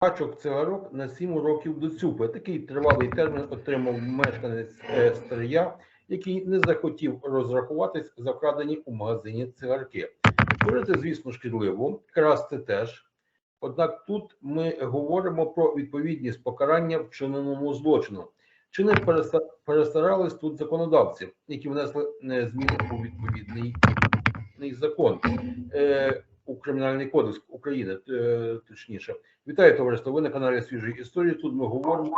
пачок цигарок на 7 років до ЦЮПи. Такий тривалий термін отримав мешканець Стрия, який не захотів розрахуватись за вкрадені у магазині цигарки. Курити, звісно, шкідливо, красти теж. Однак тут ми говоримо про відповідність покарання вчиненому злочину. Чи не переста- перестарались тут законодавці, які внесли е, зміни у відповідний закон е, у Кримінальний кодекс України, е, точніше. Вітаю товариство. Ви на каналі Свіжої історії. Тут ми говоримо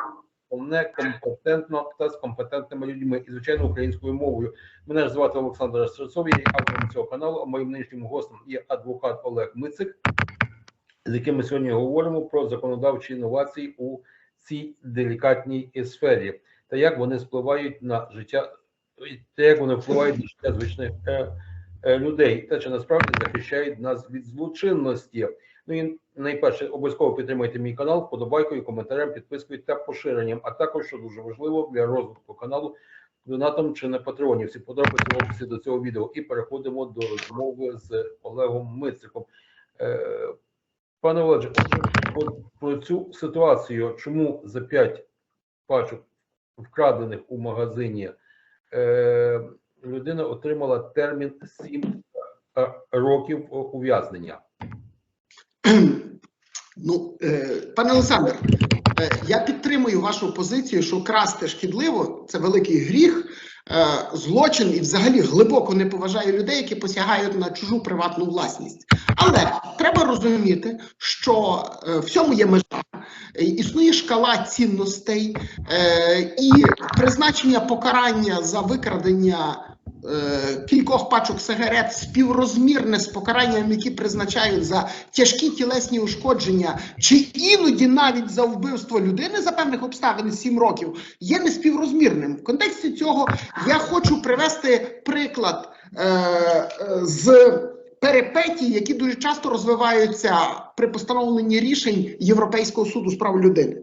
некомпетентно та з компетентними людьми і звичайно українською мовою. Мене ж звати Олександр Стрецов, я є автором цього каналу. А моїм нинішнім гостем є адвокат Олег Мицик, з яким ми сьогодні говоримо про законодавчі інновації у цій делікатній сфері та як вони впливають на життя, та як вони впливають на життя звичних е, людей, та чи насправді захищають нас від злочинності. Ну і найперше обов'язково підтримайте мій канал вподобайкою, коментарем, підпискою та поширенням. А також що дуже важливо для розвитку каналу, донатом чи на патреоні. Всі подробиці в описі до цього відео. І переходимо до розмови з Олегом Мициком. Е, Пане Олеже, про цю ситуацію, чому за 5 пачок вкрадених у магазині е, людина отримала термін 7 е, років ув'язнення. Ну, е, пане Олександр, е, я підтримую вашу позицію, що красти шкідливо це великий гріх, е, злочин і взагалі глибоко не поважаю людей, які посягають на чужу приватну власність. Але треба розуміти, що е, всьому є межа. Е, Існує шкала цінностей е, і призначення покарання за викрадення е, кількох пачок сигарет співрозмірне з покаранням, які призначають за тяжкі тілесні ушкодження, чи іноді навіть за вбивство людини за певних обставин 7 років, є неспіврозмірним. В контексті цього я хочу привести приклад е, е, з перипетій, які дуже часто розвиваються при постановленні рішень Європейського суду з прав людини.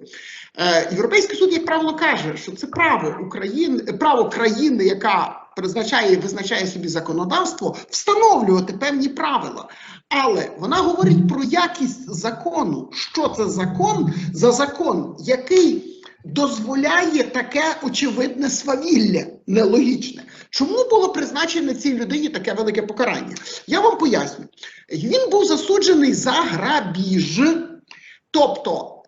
Е, Європейський суд, як правило, каже, що це право України, право країни, яка призначає визначає собі законодавство, встановлювати певні правила. Але вона говорить про якість закону. Що це закон за закон, який дозволяє таке очевидне свавілля нелогічне. Чому було призначене цій людині таке велике покарання? Я вам поясню. Він був засуджений за грабіж, тобто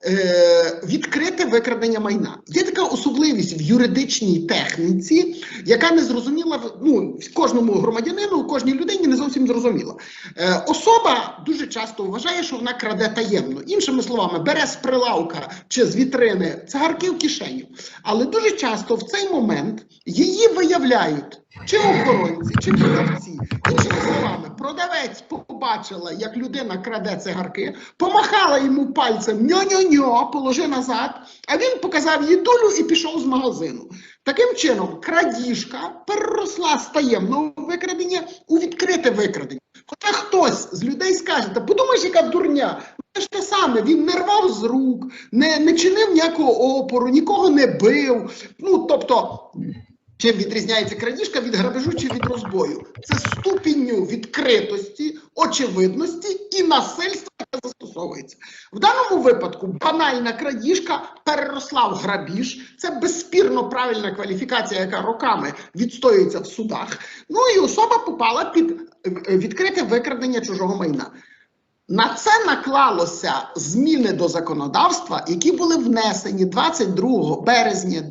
відкрите викрадення майна. Є така особливість в юридичній техніці, яка не зрозуміла ну, кожному громадянину, кожній людині не зовсім зрозуміла. Е, особа дуже часто вважає, що вона краде таємно. Іншими словами, бере з прилавка чи з вітрини цигарки в кишеню. Але дуже часто в цей момент її виявляють чи охоронці, чи продавці. Іншими словами, продавець побачила, як людина краде цигарки, помахала йому пальцем ньо-ньо-ньо, положи назад, а він показав їй долю і пішов з магазину. Таким чином, крадіжка переросла з таємного викрадення у відкрите викрадення. Хоча хтось з людей скаже, та подумаєш, яка дурня. Це ж те саме, він не рвав з рук, не, не чинив ніякого опору, нікого не бив. Ну тобто, чим відрізняється крадіжка від грабежу чи від розбою? Це ступінню відкритості, очевидності і насильства, яке застосовується. В даному випадку банальна крадіжка переросла в грабіж. Це безспірно правильна кваліфікація, яка роками відстоюється в судах. Ну і особа попала під е, відкрите викрадення чужого майна. На це наклалося зміни до законодавства, які були внесені 22 березня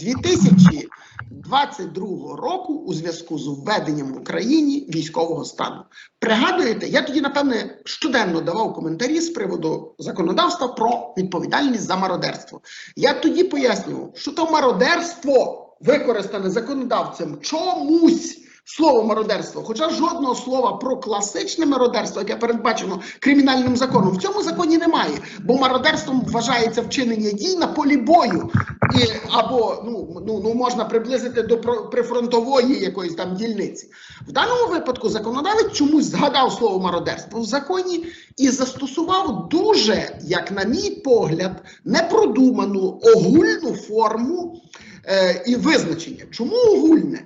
2022 року у зв'язку з введенням в Україні військового стану. Пригадуєте, я тоді, напевне, щоденно давав коментарі з приводу законодавства про відповідальність за мародерство. Я тоді пояснював, що то мародерство використане законодавцем чомусь. Слово мародерство, хоча жодного слова про класичне мародерство, яке передбачено кримінальним законом, в цьому законі немає, бо мародерством вважається вчинення дій на полі бою, і або ну, ну, ну можна приблизити до прифронтової якоїсь там дільниці. В даному випадку законодавець чомусь згадав слово мародерство в законі і застосував дуже, як на мій погляд, непродуману огульну форму е, і визначення. Чому огульне?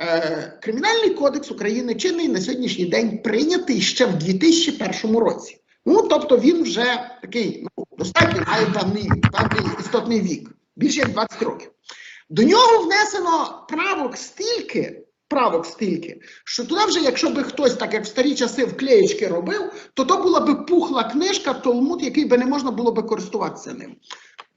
Е, Кримінальний кодекс України чинний на сьогоднішній день прийнятий ще в 2001 році. Ну, тобто він вже такий ну, достатньо має певний, певний істотний вік, більше як 20 років. До нього внесено правок стільки, правок стільки, що туди вже, якщо би хтось, так як в старі часи, вклеєчки робив, то то була би пухла книжка, Толмуд, який би не можна було би користуватися ним.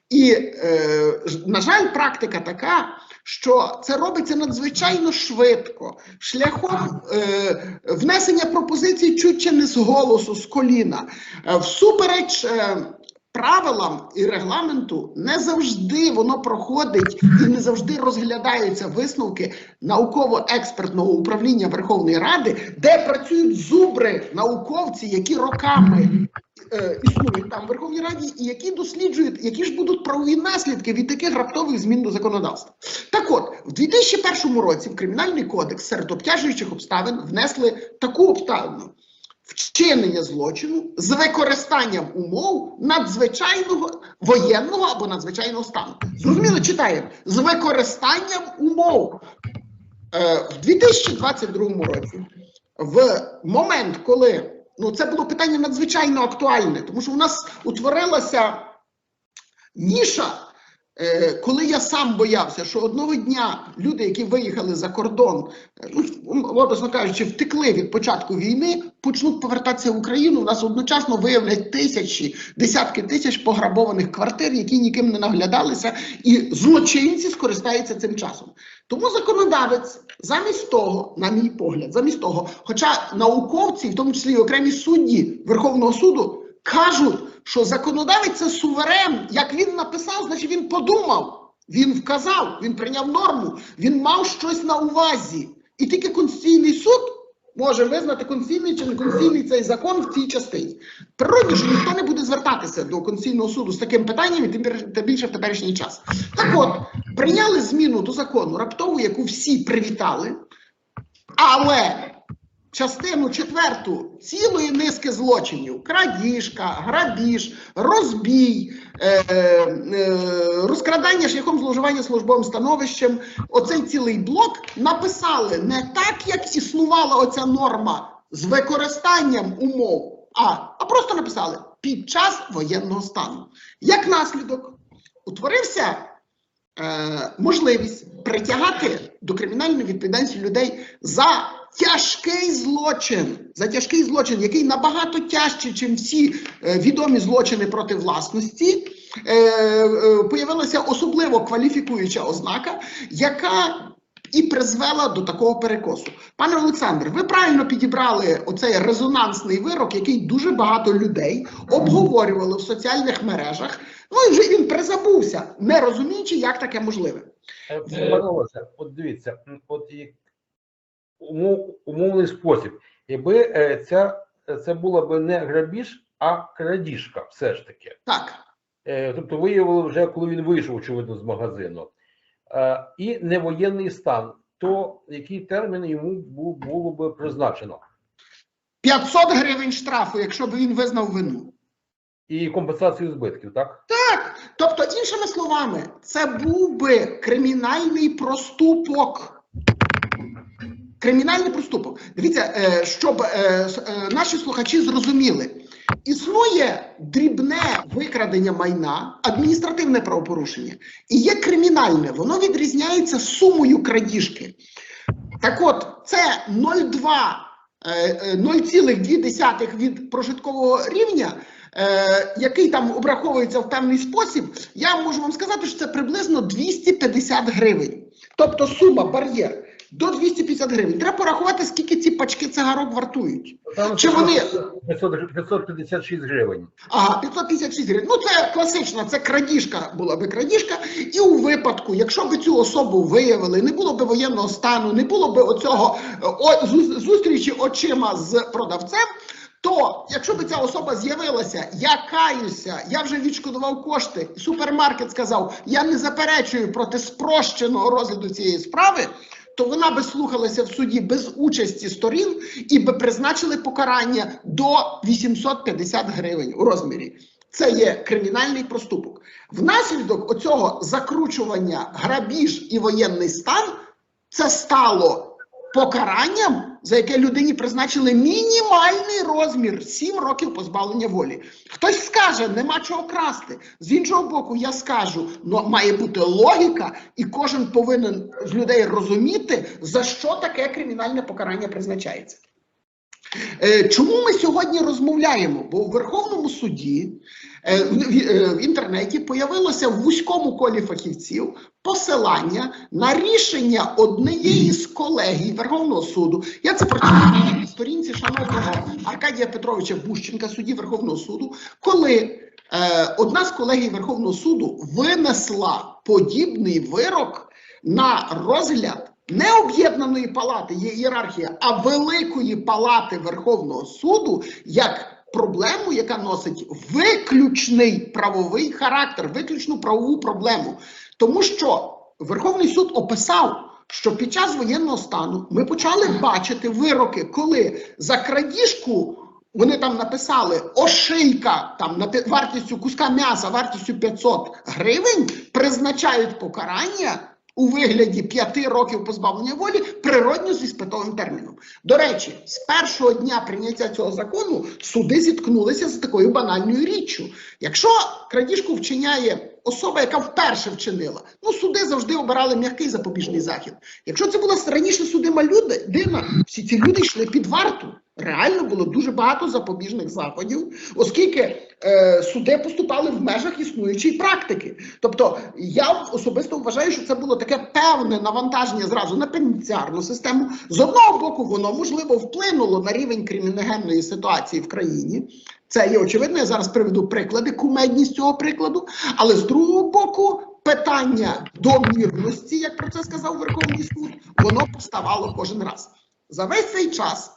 І, е, на жаль, практика така, що це робиться надзвичайно швидко, шляхом е, внесення пропозицій чуть чи не з голосу, з коліна. Е, всупереч е, правилам і регламенту не завжди воно проходить і не завжди розглядаються висновки науково-експертного управління Верховної Ради, де працюють зубри науковці, які роками існують там в Верховній Раді, і які досліджують, які ж будуть правові наслідки від таких раптових змін до законодавства. Так от, в 2001 році в Кримінальний кодекс серед обтяжуючих обставин внесли таку обставину вчинення злочину з використанням умов надзвичайного воєнного або надзвичайного стану. Зрозуміло, читаємо з використанням умов е, в 2022 році, в момент, коли ну це було питання надзвичайно актуальне, тому що у нас утворилася ніша. Е, Коли я сам боявся, що одного дня люди, які виїхали за кордон, е, ну, образно кажучи, втекли від початку війни, почнуть повертатися в Україну. У нас одночасно виявлять тисячі, десятки тисяч пограбованих квартир, які ніким не наглядалися, і злочинці скористаються цим часом. Тому законодавець замість того, на мій погляд, замість того, хоча науковці, в тому числі і окремі судді Верховного суду, кажуть, що законодавець це суверен. Як він написав, значить він подумав, він вказав, він прийняв норму, він мав щось на увазі. І тільки Конституційний суд може визнати конституційний чи не конституційний цей закон в цій частині. Природно, що ніхто не буде звертатися до Конституційного суду з таким питанням, і тим більше в теперішній час. Так от, прийняли зміну до закону раптову, яку всі привітали, але частину четверту цілої низки злочинів: крадіжка, грабіж, розбій, е, е, розкрадання шляхом зловживання службовим становищем. Оцей цілий блок написали не так, як існувала оця норма з використанням умов, а, а просто написали під час воєнного стану. Як наслідок, утворився е, можливість притягати до кримінальної відповідальності людей за тяжкий злочин, за тяжкий злочин, який набагато тяжчий, ніж всі е, відомі злочини проти власності. Е, е, появилася особливо кваліфікуюча ознака, яка і призвела до такого перекосу. Пане Олександр, ви правильно підібрали оцей резонансний вирок, який дуже багато людей обговорювали в соціальних мережах. Ну і вже він призабувся, не розуміючи, як таке можливе. Пане Олеже, от дивіться, от і умов, умовний спосіб. Якби е, ця, це була б не грабіж, а крадіжка, все ж таки. Так, Е, Тобто виявили вже, коли він вийшов, очевидно, з магазину. Е, І не воєнний стан, то який термін йому було би призначено? 500 гривень штрафу, якщо б він визнав вину. І компенсацію збитків, так? Так, тобто, іншими словами, це був би кримінальний проступок. Кримінальний проступок. Дивіться, е, щоб е, е, наші слухачі зрозуміли, існує дрібне викрадення майна, адміністративне правопорушення, і є кримінальне. Воно відрізняється сумою крадіжки. Так от, це 0,2, е, е, 0,2 від прожиткового рівня, який там обраховується в певний спосіб, я можу вам сказати, що це приблизно 250 гривень. Тобто сума, бар'єр до 250 гривень. Треба порахувати, скільки ці пачки цигарок вартують. Там Чи вони- 500 гр- 556 гривень. Ага, 556 гривень. Ну це класична, це крадіжка була би крадіжка. І у випадку, якщо б цю особу виявили, не було б воєнного стану, не було б оцього о, зустрічі очима з продавцем. То, якщо б ця особа з'явилася, я каюся, я вже відшкодував кошти, супермаркет сказав, я не заперечую проти спрощеного розгляду цієї справи, то вона би слухалася в суді без участі сторін і би призначили покарання до 850 гривень у розмірі. Це є кримінальний проступок. Внаслідок оцього закручування грабіж і воєнний стан це стало покаранням за яке людині призначили мінімальний розмір 7 років позбавлення волі. Хтось скаже, нема чого красти. З іншого боку, я скажу, ну має бути логіка, і кожен повинен з людей розуміти, за що таке кримінальне покарання призначається. Е, Чому ми сьогодні розмовляємо? Бо у Верховному суді в, в- е, в інтернеті появилося в вузькому колі фахівців посилання на рішення однієї з колегій Верховного суду. Я це прочитав на сторінці шановного Аркадія Петровича Бущенка, судді Верховного суду, коли е, одна з колегій Верховного суду винесла подібний вирок на розгляд не об'єднаної палати, є ієрархія, а великої палати Верховного суду як проблему, яка носить виключний правовий характер, виключну правову проблему. Тому що Верховний суд описав, що під час воєнного стану ми почали бачити вироки, коли за крадіжку. Вони там написали ошийка там на вартістю куска м'яса, вартістю 500 гривень, призначають покарання у вигляді 5 років позбавлення волі природньо зі спитовим терміном. До речі, з першого дня прийняття цього закону суди зіткнулися з такою банальною річчю. Якщо крадіжку вчиняє особа, яка вперше вчинила, ну суди завжди обирали м'який запобіжний захід. Якщо це була раніше судима людина, всі ці люди йшли під варту. Реально було дуже багато запобіжних заходів, оскільки е, суди поступали в межах існуючої практики. Тобто, я особисто вважаю, що це було таке певне навантаження зразу на пенітенціарну систему. З одного боку, воно можливо вплинуло на рівень криміногенної ситуації в країні. Це є очевидно. Я зараз приведу приклади, кумедність цього прикладу. Але з другого боку, питання домірності, як про це сказав Верховний суд, воно поставало кожен раз. За весь цей час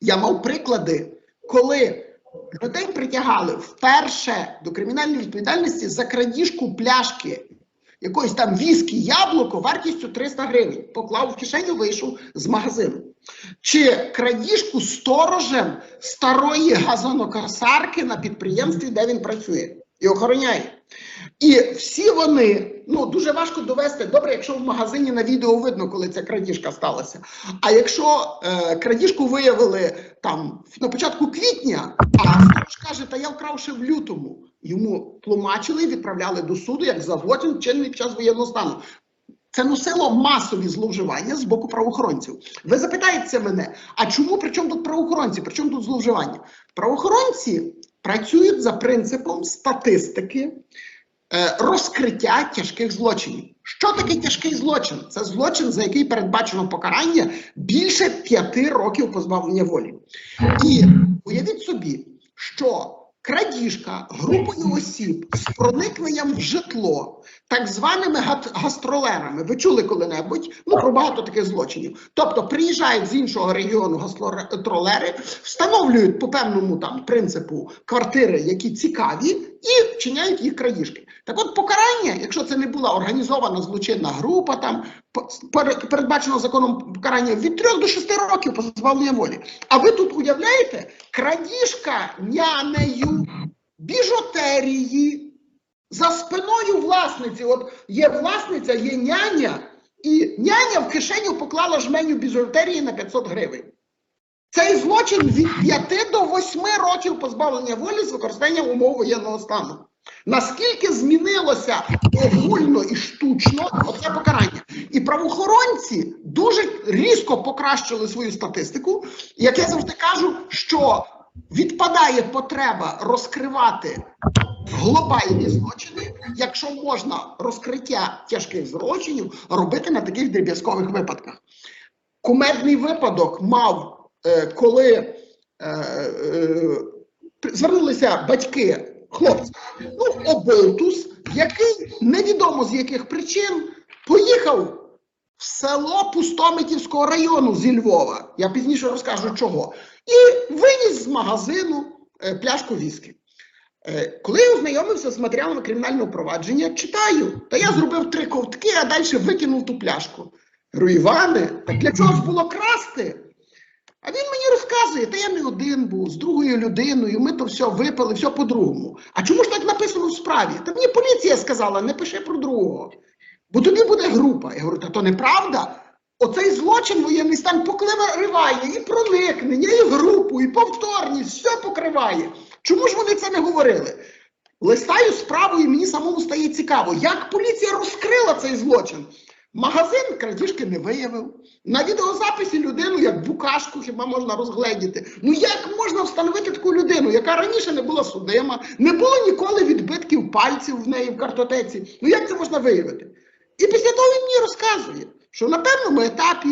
я мав приклади, коли людей притягали вперше до кримінальної відповідальності за крадіжку пляшки якоїсь там віскі яблуко вартістю 300 гривень. Поклав в кишеню, вийшов з магазину. Чи крадіжку сторожем старої газонокосарки на підприємстві, де він працює і охороняє. І всі вони, ну дуже важко довести. Добре, якщо в магазині на відео видно, коли ця крадіжка сталася. А якщо е, крадіжку виявили там на початку квітня, а сторож каже, та я вкрав ще в лютому. Йому тлумачили і відправляли до суду як за злочин чинний під час воєнного стану. Це носило масові зловживання з боку правоохоронців. Ви запитаєте мене, а чому при чому тут правоохоронці? При чому тут зловживання? Правоохоронці працюють за принципом статистики е, розкриття тяжких злочинів. Що таке тяжкий злочин? Це злочин, за який передбачено покарання більше п'яти років позбавлення волі. І уявіть собі, що крадіжка групою осіб з проникненням в житло, так званими гастролерами. Ви чули коли-небудь ну, про багато таких злочинів. Тобто приїжджають з іншого регіону гастролери, встановлюють по певному там принципу квартири, які цікаві, і вчиняють їх крадіжки. Так от покарання, якщо це не була організована злочинна група, там передбачено законом покарання від 3 до 6 років позбавлення волі. А ви тут уявляєте, крадіжка нянею, біжутерії за спиною власниці. От є власниця, є няня, і няня в кишеню поклала жменю біжутерії на 500 гривень. Цей злочин від 5 до 8 років позбавлення волі з використанням умов воєнного стану. Наскільки змінилося огульно і штучно оце покарання? І правоохоронці дуже різко покращили свою статистику. Як я завжди кажу, що відпадає потреба розкривати глобальні злочини, якщо можна розкриття тяжких злочинів робити на таких дріб'язкових випадках. Кумедний випадок мав, е, коли е, е, звернулися батьки хлопця, ну, оболтус, який невідомо з яких причин поїхав в село Пустомитівського району зі Львова. Я пізніше розкажу чого. І виніс з магазину е, пляшку віскі. Е, Коли я ознайомився з матеріалами кримінального провадження, читаю, та я зробив три ковтки, а далі викинув ту пляшку. Іване, так для чого ж було красти? А він мені розказує, та я не один був з другою людиною, ми то все випили, все по-другому. А чому ж так написано в справі? Та мені поліція сказала, не пиши про другого. Бо тобі буде група. Я говорю, та то неправда. Оцей злочин воєнний стан покриває і проникнення, і групу, і повторність, все покриває. Чому ж вони це не говорили? Листаю справу, і мені самому стає цікаво, як поліція розкрила цей злочин. Магазин крадіжки не виявив. На відеозаписі людину, як букашку, хіба можна розгледіти. Ну як можна встановити таку людину, яка раніше не була судима, не було ніколи відбитків пальців в неї в картотеці. Ну як це можна виявити? І після того він мені розказує, що на певному етапі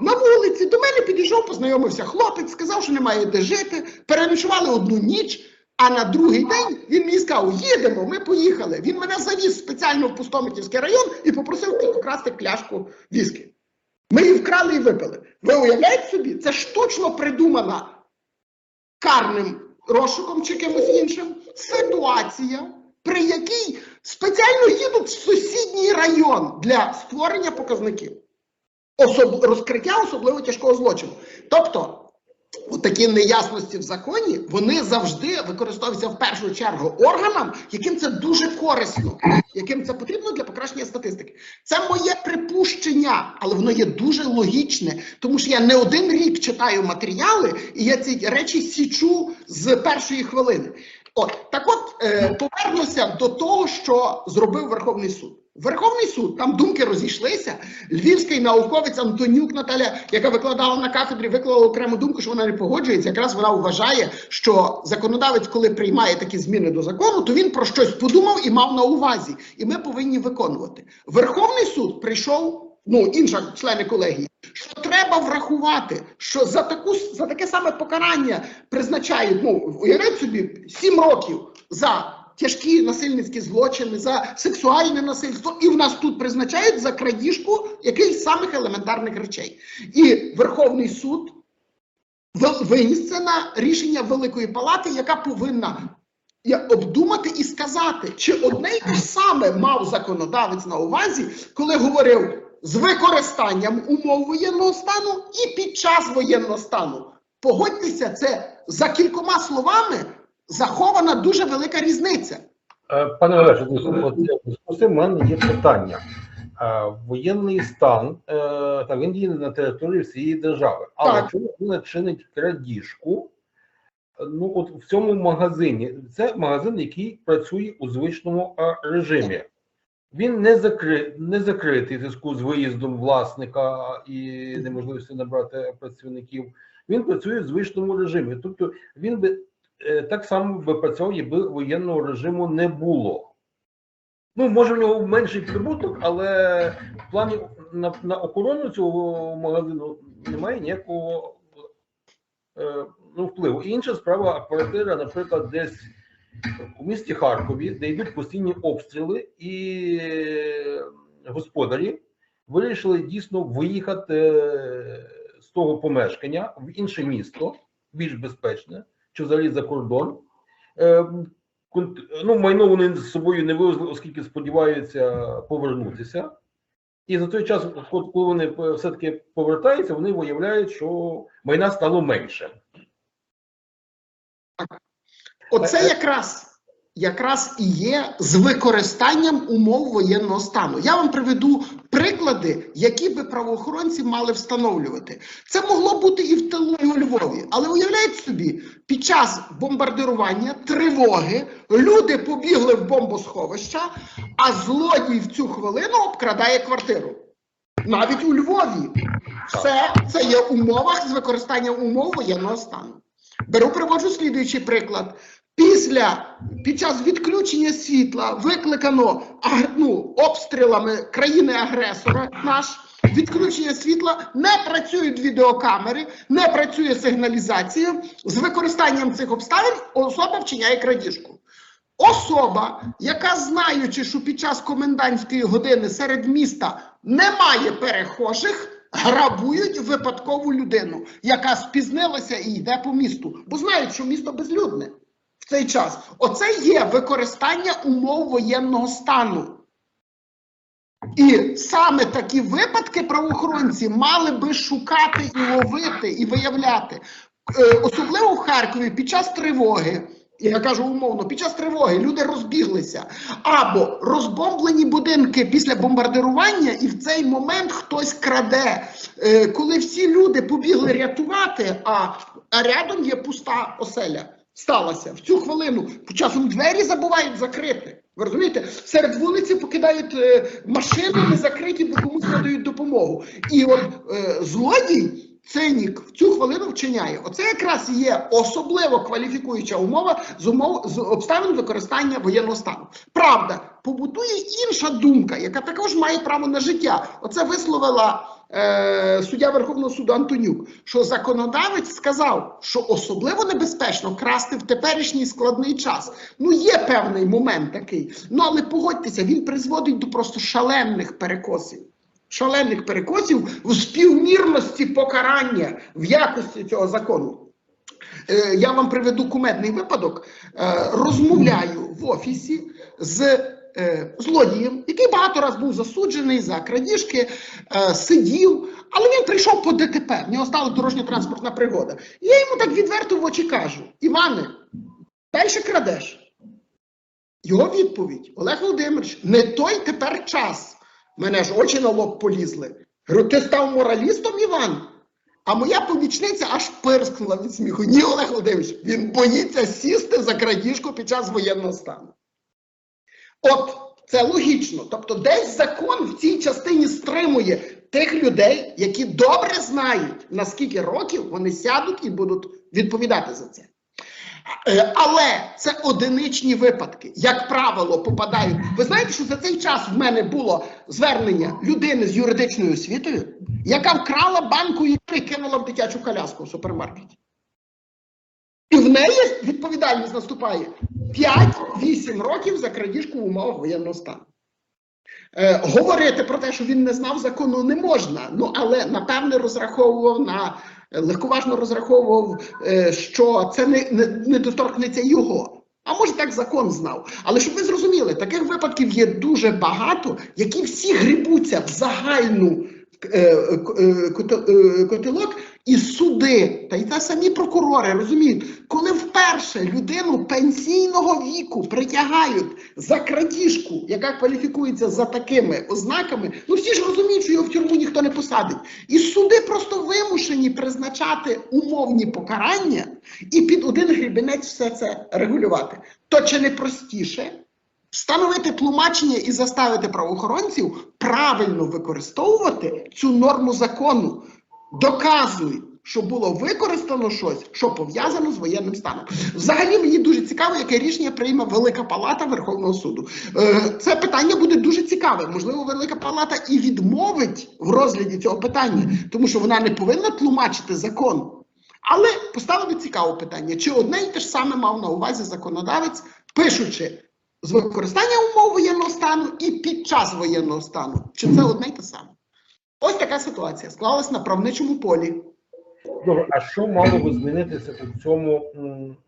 на вулиці до мене підійшов, познайомився хлопець, сказав, що немає де жити, переночували одну ніч. А на другий день він мені сказав: їдемо, ми поїхали. Він мене завіз спеціально в Пустомитівський район і попросив покрасти пляшку віскі. Ми її вкрали і випили. Ви уявляєте собі, це штучно придумана карним розшуком чи кимось іншим ситуація, при якій спеціально їдуть в сусідній район для створення показників особ... розкриття особливо тяжкого злочину. Тобто, такі неясності в законі вони завжди використовуються в першу чергу органам, яким це дуже корисно, яким це потрібно для покращення статистики. Це моє припущення, але воно є дуже логічне, тому що я не один рік читаю матеріали, і я ці речі січу з першої хвилини. От так, от е, повернуся до того, що зробив Верховний суд. Верховний суд там думки розійшлися. Львівський науковець Антонюк Наталя, яка викладала на кафедрі, виклала окрему думку, що вона не погоджується. Якраз вона вважає, що законодавець, коли приймає такі зміни до закону, то він про щось подумав і мав на увазі, і ми повинні виконувати. Верховний суд прийшов. Ну, інша члени колегії, що треба врахувати, що за таку за таке саме покарання призначають. Ну уявляють собі сім років за тяжкі насильницькі злочини, за сексуальне насильство, і в нас тут призначають за крадіжку якихось самих елементарних речей. І Верховний суд ви- виніс це на рішення Великої Палати, яка повинна обдумати і сказати, чи одне й те ж саме мав законодавець на увазі, коли говорив з використанням умов воєнного стану і під час воєнного стану. Погодьтеся, це за кількома словами захована дуже велика різниця. Е, Пане Олеже, цим в мене є питання. Е, Воєнний стан е, та він діє на території всієї держави. Але Так. якщо людина чинить крадіжку, ну от в цьому магазині це магазин, який працює у звичному режимі. Він не закри... не закритий в зв'язку з виїздом власника і неможливістю набрати працівників. Він працює в звичному режимі. Тобто він би так само працював, якби воєнного режиму не було. Ну, може, в нього менший прибуток, але в плані на, на охорону цього магазину немає ніякого е, ну, впливу. І інша справа квартира, наприклад, десь у місті Харкові, де йдуть постійні обстріли, і е, господарі вирішили дійсно виїхати е, з того помешкання в інше місто, більш безпечне, чи взагалі за кордон. Е, Ну, майно вони з собою не вивезли, оскільки сподіваються повернутися. І за той час, коли вони все-таки повертаються, вони виявляють, що майна стало менше. Оце Е, е. якраз, якраз і є з використанням умов воєнного стану. Я вам приведу приклади, які би правоохоронці мали встановлювати. Це могло бути і в тилу, і у Львові. Але уявляєте собі, під час бомбардирування, тривоги, люди побігли в бомбосховища, а злодій в цю хвилину обкрадає квартиру. Навіть у Львові. Все це є умовах з використанням умов воєнного стану. Беру приводжу слідуючий приклад. Після під час відключення світла викликано ну, обстрілами країни-агресора наш. Відключення світла не працюють відеокамери, не працює сигналізація. З використанням цих обставин особа вчиняє крадіжку. Особа, яка знаючи, що під час комендантської години серед міста немає перехожих, грабують випадкову людину, яка спізнилася і йде по місту, бо знають, що місто безлюдне цей час. Оце є використання умов воєнного стану. І саме такі випадки правоохоронці мали би шукати і ловити, і виявляти. Е, Особливо в Харкові під час тривоги я кажу умовно, під час тривоги люди розбіглися, або розбомблені будинки після бомбардирування, і в цей момент хтось краде. Е, коли всі люди побігли рятувати, а, а рядом є пуста оселя. Сталося в цю хвилину. Часом двері забувають закрити. Ви розумієте, серед вулиці покидають е, машини не закриті, бо комусь надають допомогу. І от е, злодій, цинік в цю хвилину вчиняє. Оце якраз є особливо кваліфікуюча умова з умов з обставин використання воєнного стану. Правда, побутує інша думка, яка також має право на життя. Оце висловила е, суддя Верховного суду Антонюк, що законодавець сказав, що особливо небезпечно красти в теперішній складний час. Ну, є певний момент такий. Ну але погодьтеся, він призводить до просто шалених перекосів. Шалених перекосів в співмірності покарання в якості цього закону. Е, я вам приведу кумедний випадок. Е, розмовляю в офісі з злодієм, який багато разів був засуджений за крадіжки, е, сидів, але він прийшов по ДТП. В нього стала дорожньо-транспортна пригода. І я йому так відверто в очі кажу: Іване, далі крадеш. Його відповідь: Олег Володимирович, не той тепер час. Мене ж очі на лоб полізли. Говорю, ти став моралістом, Іван? А моя помічниця аж пирскнула від сміху. Ні, Олег Володимирович, він боїться сісти за крадіжку під час воєнного стану. От це логічно. Тобто, десь закон в цій частині стримує тих людей, які добре знають, на скільки років вони сядуть і будуть відповідати за це. Е, Але це одиничні випадки. Як правило, попадають. Ви знаєте, що за цей час в мене було звернення людини з юридичною освітою, яка вкрала банку і кинула в дитячу коляску в супермаркеті. І в неї відповідальність наступає 5-8 років за крадіжку в умовах воєнного стану. Е, говорити про те, що він не знав закону, не можна. Ну але напевне розраховував на легковажно розраховував, е, що це не, не, не доторкнеться його. А може так закон знав. Але щоб ви зрозуміли, таких випадків є дуже багато, які всі грибуться в загальну е, е, е, котелок і суди, та й та самі прокурори розуміють, коли вперше людину пенсійного віку притягають за крадіжку, яка кваліфікується за такими ознаками, ну всі ж розуміють, що його в тюрму ніхто не посадить. І суди просто вимушені призначати умовні покарання і під один грібенець все це регулювати. То чи не простіше? Встановити тлумачення і заставити правоохоронців правильно використовувати цю норму закону. Доказуй, що було використано щось, що пов'язано з воєнним станом. Взагалі мені дуже цікаво, яке рішення прийме Велика Палата Верховного суду. Е, Це питання буде дуже цікаве. Можливо, Велика Палата і відмовить в розгляді цього питання, тому що вона не повинна тлумачити закон. Але поставили цікаве питання: чи одне і те ж саме мав на увазі законодавець, пишучи з використання умов воєнного стану і під час воєнного стану. Чи це одне й те саме? Ось така ситуація склалась на правничому полі. Добре, а що мало би змінитися у цьому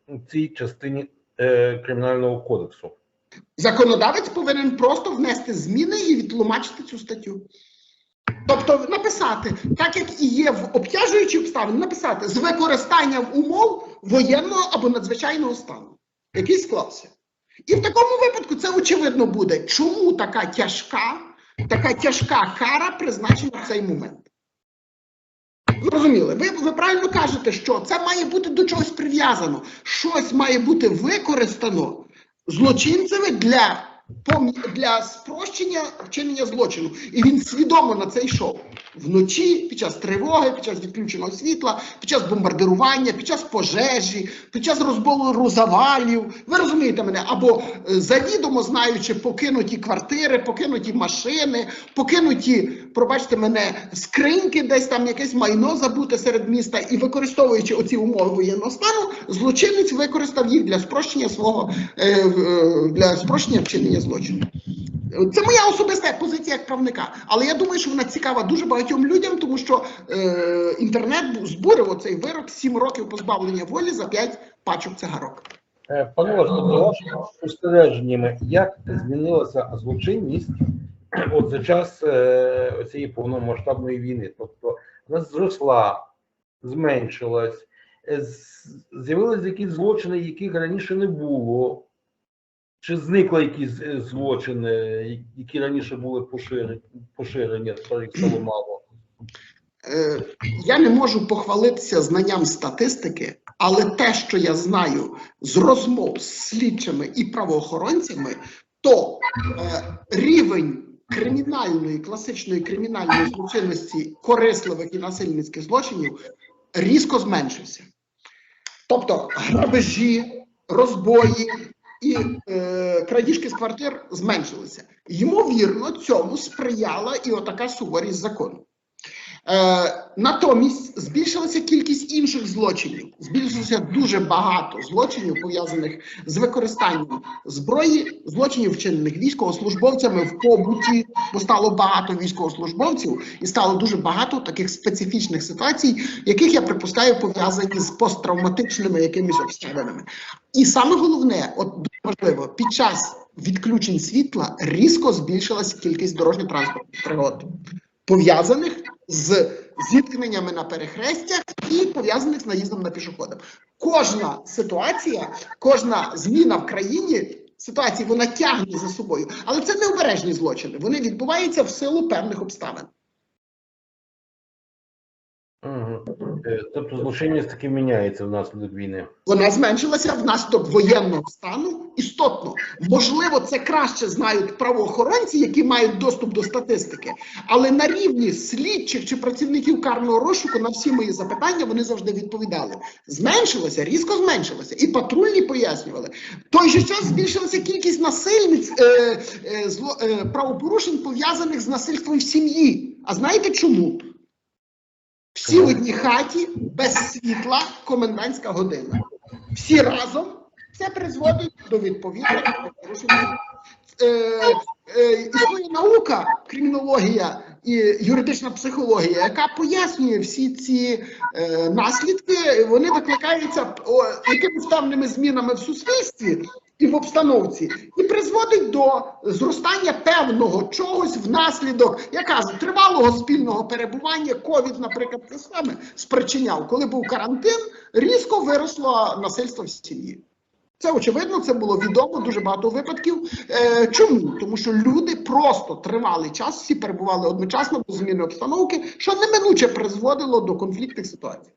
у цій частині е, кримінального кодексу? Законодавець повинен просто внести зміни і відтлумачити цю статтю. Тобто написати, так як і є в обтяжуючі обставини, написати з використанням умов воєнного або надзвичайного стану, який склався. І в такому випадку це очевидно буде, чому така тяжка, така тяжка кара призначена в цей момент. Зрозуміли, ви, ви правильно кажете, що це має бути до чогось прив'язано. Щось має бути використано злочинцями для, для спрощення вчинення злочину. І він свідомо на це йшов. Вночі, під час тривоги, під час відключеного світла, під час бомбардирування, під час пожежі, під час розбору завалів. Ви розумієте мене? Або е, завідомо знаючи покинуті квартири, покинуті машини, покинуті, пробачте мене, скриньки, десь там якесь майно забуте серед міста, і використовуючи оці умови воєнного стану, злочинець використав їх для спрощення свого е, е, для спрощення вчинення злочину. Це моя особиста позиція як правника, але я думаю, що вона цікава дуже багатьом людям, тому що е, інтернет збурив оцей вирок 7 років позбавлення волі за 5 пачок цигарок. Е, Пане Олеже, за вашими спостереженнями, як змінилася злочинність от за час е, цієї повномасштабної війни? Тобто вона зросла, зменшилась, е, з'явилися якісь злочини, яких раніше не було. Чи зникли якісь е, злочини, які раніше були поширені, поширені, то їх мало? Е, Я не можу похвалитися знанням статистики, але те, що я знаю з розмов з слідчими і правоохоронцями, то е, рівень кримінальної, класичної кримінальної злочинності, корисливих і насильницьких злочинів різко зменшився. Тобто грабежі, розбої і е, крадіжки з квартир зменшилися. Ймовірно, цьому сприяла і отака суворість закону. Е, натомість збільшилася кількість інших злочинів. Збільшилося дуже багато злочинів, пов'язаних з використанням зброї, злочинів, вчинених військовослужбовцями в побуті, бо стало багато військовослужбовців, і стало дуже багато таких специфічних ситуацій, яких я припускаю пов'язані з посттравматичними якимись обставинами. І саме головне, от важливо, під час відключень світла різко збільшилася кількість дорожньо-транспортних пригод пов'язаних з зіткненнями на перехрестях і пов'язаних з наїздом на пішоходів. Кожна ситуація, кожна зміна в країні ситуації вона тягне за собою, але це необережні злочини. Вони відбуваються в силу певних обставин. Е, Тобто злочинність таки міняється внаслідок війни. Вона зменшилася внаслідок воєнного стану істотно. Можливо, це краще знають правоохоронці, які мають доступ до статистики, але на рівні слідчих чи працівників карного розшуку на всі мої запитання вони завжди відповідали. Зменшилося, різко зменшилося. І патрульні пояснювали. Той же час збільшилася кількість насильниць е, е, зло, е, правопорушень пов'язаних з насильством в сім'ї. А знаєте чому? Всі в одній хаті без світла, комендантська година. Всі разом це призводить до відповідних. Е, е, існує наука, кримінологія і юридична психологія, яка пояснює всі ці е, наслідки. Вони викликаються о, якимись певними змінами в суспільстві і в обстановці, і призводить до зростання певного чогось внаслідок, я кажу, тривалого спільного перебування. Ковід, наприклад, це саме спричиняв, коли був карантин, різко виросло насильство в сім'ї. Це очевидно, це було відомо дуже багато випадків. Е, чому? Тому що люди просто тривалий час, всі перебували одночасно без зміни обстановки, що неминуче призводило до конфліктних ситуацій.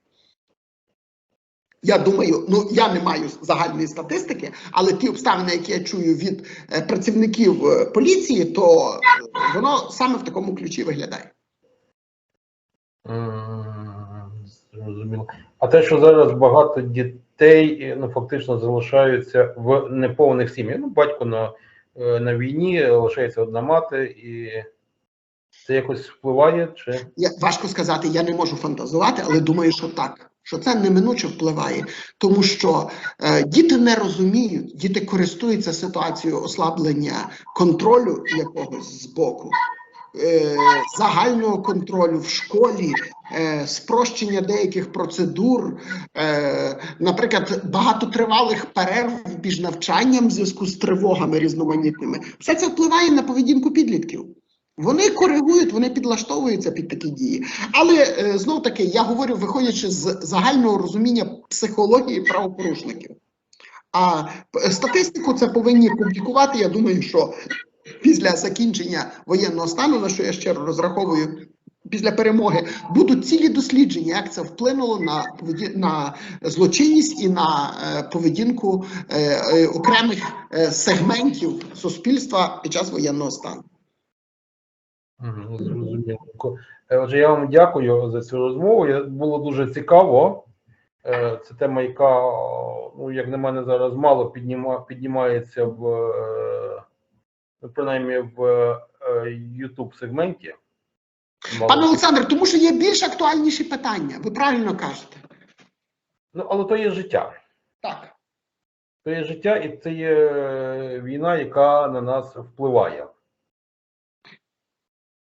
Я думаю, ну я не маю загальної статистики, але ті обставини, які я чую від е, працівників е, поліції, то е, воно саме в такому ключі виглядає. Зрозуміло. А те, що зараз багато дітей ну, фактично залишаються в неповних сім'ях. Ну, батько на, на війні, лишається одна мати, і це якось впливає? Чи Я важко сказати, я не можу фантазувати, але думаю, що так. Що це неминуче впливає, тому що е, діти не розуміють, діти користуються ситуацією ослаблення контролю якогось з боку, е, загального контролю в школі, е, спрощення деяких процедур, е, наприклад, багатотривалих перерв між навчанням в зв'язку з тривогами різноманітними. Все це впливає на поведінку підлітків. Вони коригують, вони підлаштовуються під такі дії. Але е, знов таки я говорю, виходячи з загального розуміння психології правопорушників. А статистику це повинні публікувати. Я думаю, що після закінчення воєнного стану, на що я щиро розраховую. Після перемоги будуть цілі дослідження, як це вплинуло на на злочинність і на е, поведінку е, окремих сегментів суспільства під час воєнного стану. Зрозуміло. Е, Отже, я вам дякую за цю розмову. Було дуже цікаво. Е, Це тема, яка, ну, як на мене, зараз мало підніма, піднімається в е, ну, принаймні в youtube сегменті. Мало Пане Олександр, тому що є більш актуальніші питання. Ви правильно кажете. Ну, але то є життя. Так. То є життя, і це є війна, яка на нас впливає.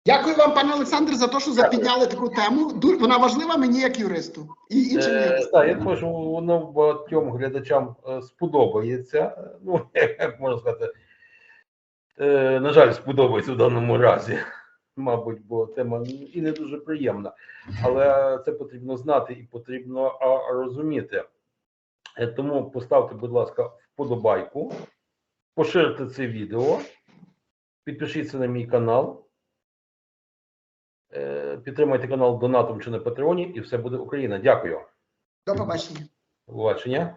Дякую вам, пане Олександр, за те, що запідняли таку тему. Вона важлива мені як юристу і іншим Е, юристам. так, я думаю, що воно багатьом глядачам е, сподобається. Е, Ну, як можна сказати, е, на жаль, сподобається в даному разі. мабуть, бо тема і не дуже приємна. Але це потрібно знати і потрібно розуміти. Е, Тому поставте, будь ласка, вподобайку, поширте це відео, підпишіться на мій канал, е, підтримайте канал донатом чи на Патреоні, і все буде Україна. Дякую. До побачення. Побачення.